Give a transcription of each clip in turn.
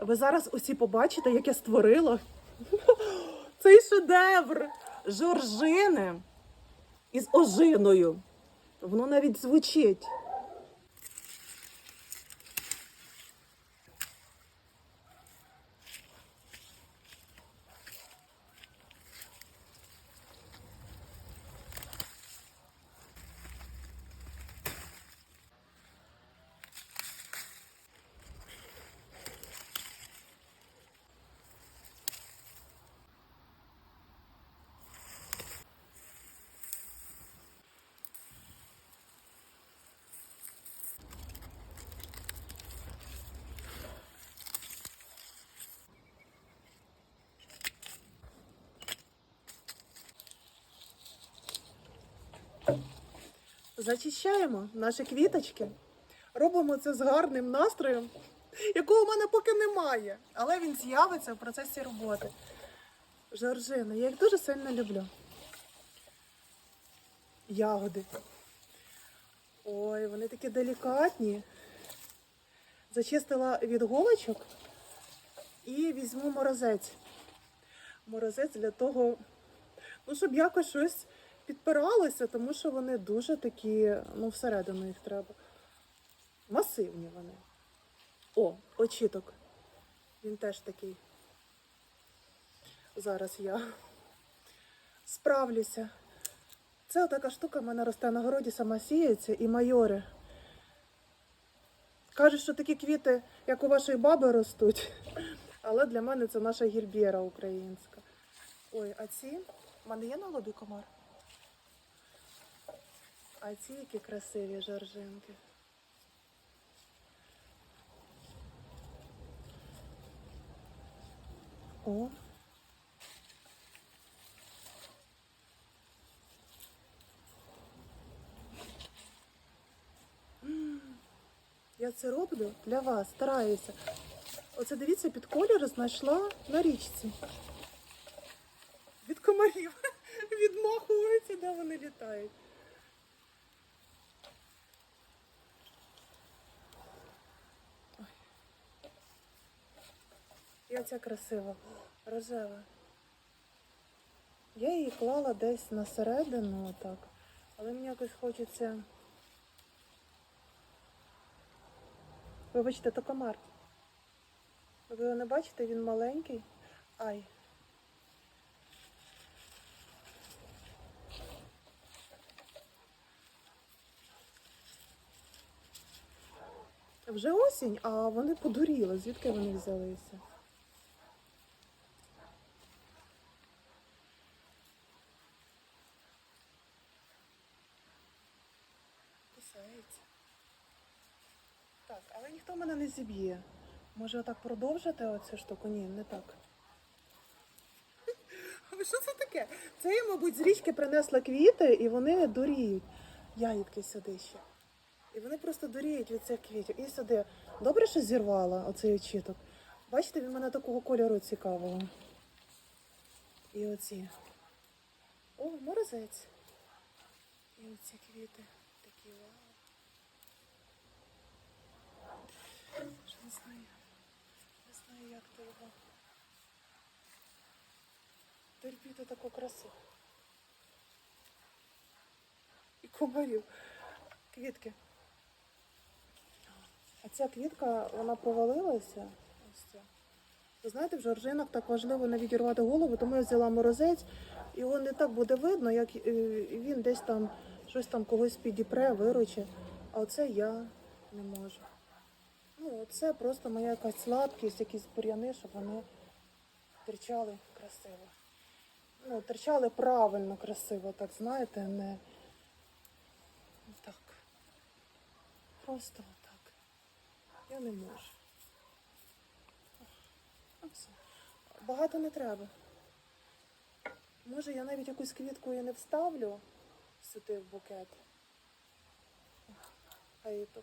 Ви зараз усі побачите, як я створила цей шедевр жоржини із ожиною. Воно навіть звучить. Зачищаємо наші квіточки. Робимо це з гарним настроєм, якого в мене поки немає. Але він з'явиться в процесі роботи. Жоржини, я їх дуже сильно люблю. Ягоди. Ой, вони такі делікатні. Зачистила від голочок і візьму морозець. Морозець для того, ну, щоб якось щось підпиралося, тому що вони дуже такі, ну, всередину їх треба. Масивні вони. О, очіток. Він теж такий. Зараз я справлюся. Це така штука в мене росте на городі, сама сіється і майори. Кажуть, що такі квіти, як у вашої баби, ростуть. Але для мене це наша гільбєра українська. Ой, а ці? У мене є на лобі комар? А ці які красиві жоржинки. О. Я це роблю для вас, стараюся. Оце дивіться, під колір знайшла на річці. Від комарів. Відмахуються, де вони літають. І оця красива, рожева. Я її клала десь на середину, отак. Але мені якось хочеться. Вибачте, то комар. Ви його не бачите, він маленький. Ай. Вже осінь, а вони подуріли. Звідки вони взялися? Так, але ніхто мене не зіб'є. Може отак продовжити оцю штуку? Ні, не так. А що це таке? Це я, мабуть, з річки принесла квіти і вони дуріють. Ягідки сюди ще. І вони просто дуріють від цих квітів. І сюди. Добре, що зірвала оцей очіток. Бачите, він мене такого кольору цікавого. І оці. О, морозець. І оці квіти. Такі вау. Що не знаю. Не його. Терпіти таку красу. І комарів. Квітки. А ця квітка, вона провалилася. Ось ця. Ви знаєте, в жоржинах так важливо не відірвати голову, тому я взяла морозець, і його не так буде видно, як е, він десь там щось там когось підіпре, вируче. А оце я не можу. Ну, це просто моя якась слабкість, якісь бур'яни, щоб вони терчали красиво. Ну, терчали правильно, красиво, так знаєте, не так. Просто отак. Я не можу. Багато не треба. Може, я навіть якусь квітку і не вставлю сюди в букет. А і то.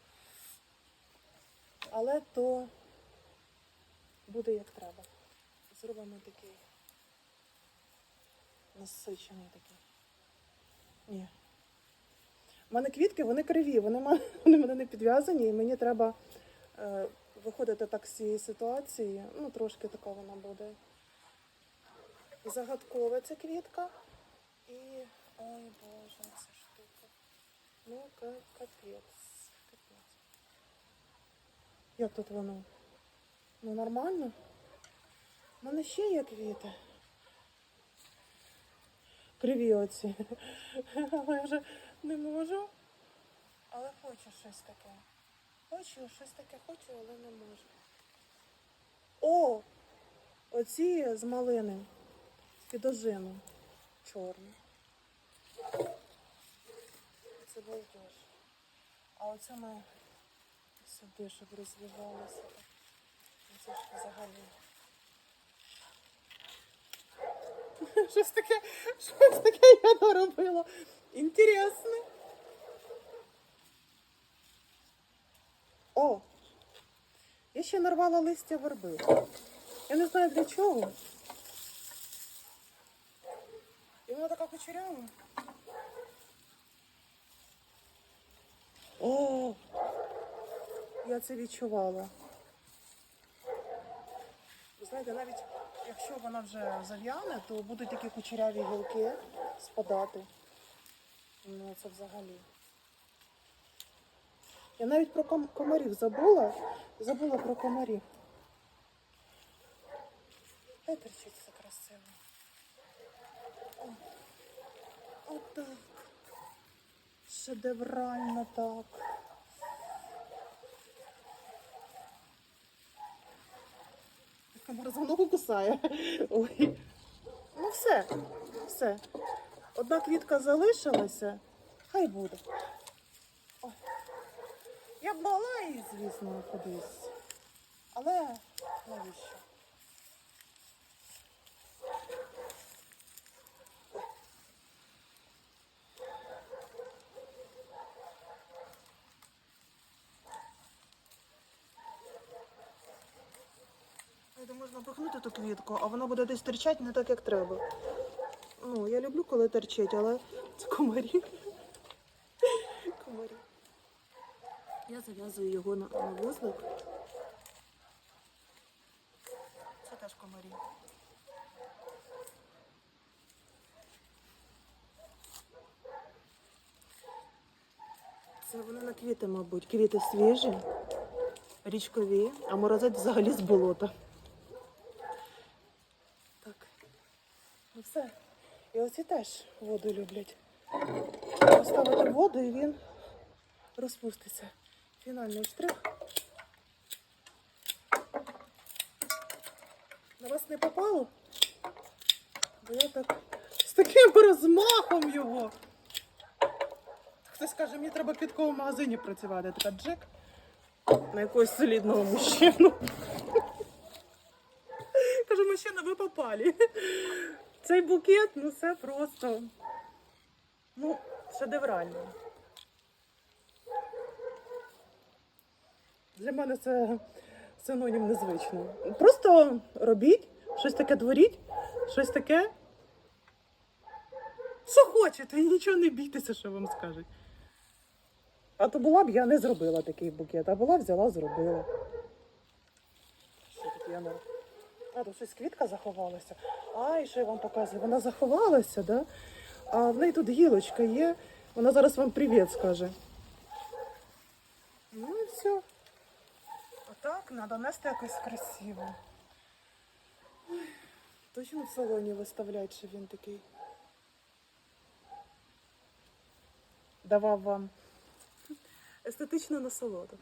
Але то буде як треба. Зробимо такий насичений такий. Ні. У мене квітки, вони криві, вони, ма- вони мене не підв'язані, і мені треба е, виходити так з цієї ситуації. Ну, трошки така вона буде. Загадкова ця квітка. І. Ой Боже, ця штука. Ну, ка- капець. Капець. Як тут воно? Ну, нормально? У мене ще є квіти. Криві оці. Але вже не можу. Але хочу щось таке. Хочу, щось таке хочу, але не можу. О! Оці з малини. З підожину. Чорні. Це балдеж. А оце ми сюди, щоб розвивалося. Це ж взагалі. Щось таке, щось таке я наробила. Інтересне. О! Я ще нарвала листя верби. Я не знаю для чого. І вона така кучерява. О! Я це відчувала. Ви знаєте, навіть якщо вона вже зав'яне, то будуть такі кучеряві гілки спадати. Ну, це взагалі. Я навіть про ком- комарів забула. Забула про комарів. Хай це красиво. О, отак. Шедеврально так. Комар за ногу кусає. Ой. Ну все, все. Одна квітка залишилася. Хай буде. Ой. Я б могла її, звісно, кудись. Але навіщо? Думаю, можна пихнути ту квітку, а вона буде десь терчати не так, як треба. Ну, я люблю, коли терчить, але це комарі. Комарі. Я зав'язую його на, на вузлик. Це теж комарі. Це вони на квіти, мабуть. Квіти свіжі, річкові, а морозець взагалі з болота. Ну все. І оці теж воду люблять. Поставити воду і він розпуститься. Фінальний штрих. На вас не попало? Бо я так з таким розмахом його. Хтось каже, мені треба в магазині працювати. Така джек на якогось солідного мужчину. Кажу, мужчина, ви попали. Цей букет, ну це просто ну, шедеврально. Для мене це синонім незвично. Просто робіть, щось таке творіть, щось таке. Що хочете, і нічого не бійтеся, що вам скажуть. А то була б я не зробила такий букет, а була взяла, зробила. Що тут я не... А, тут щось квітка заховалася. А, і що я вам показую? Вона заховалася, да? а в неї тут гілочка є. Вона зараз вам привіт скаже. Ну і все. Отак треба нести якось красиво. Ой, Точно в салоні виставляють, що він такий. Давав вам естетичну насолоду.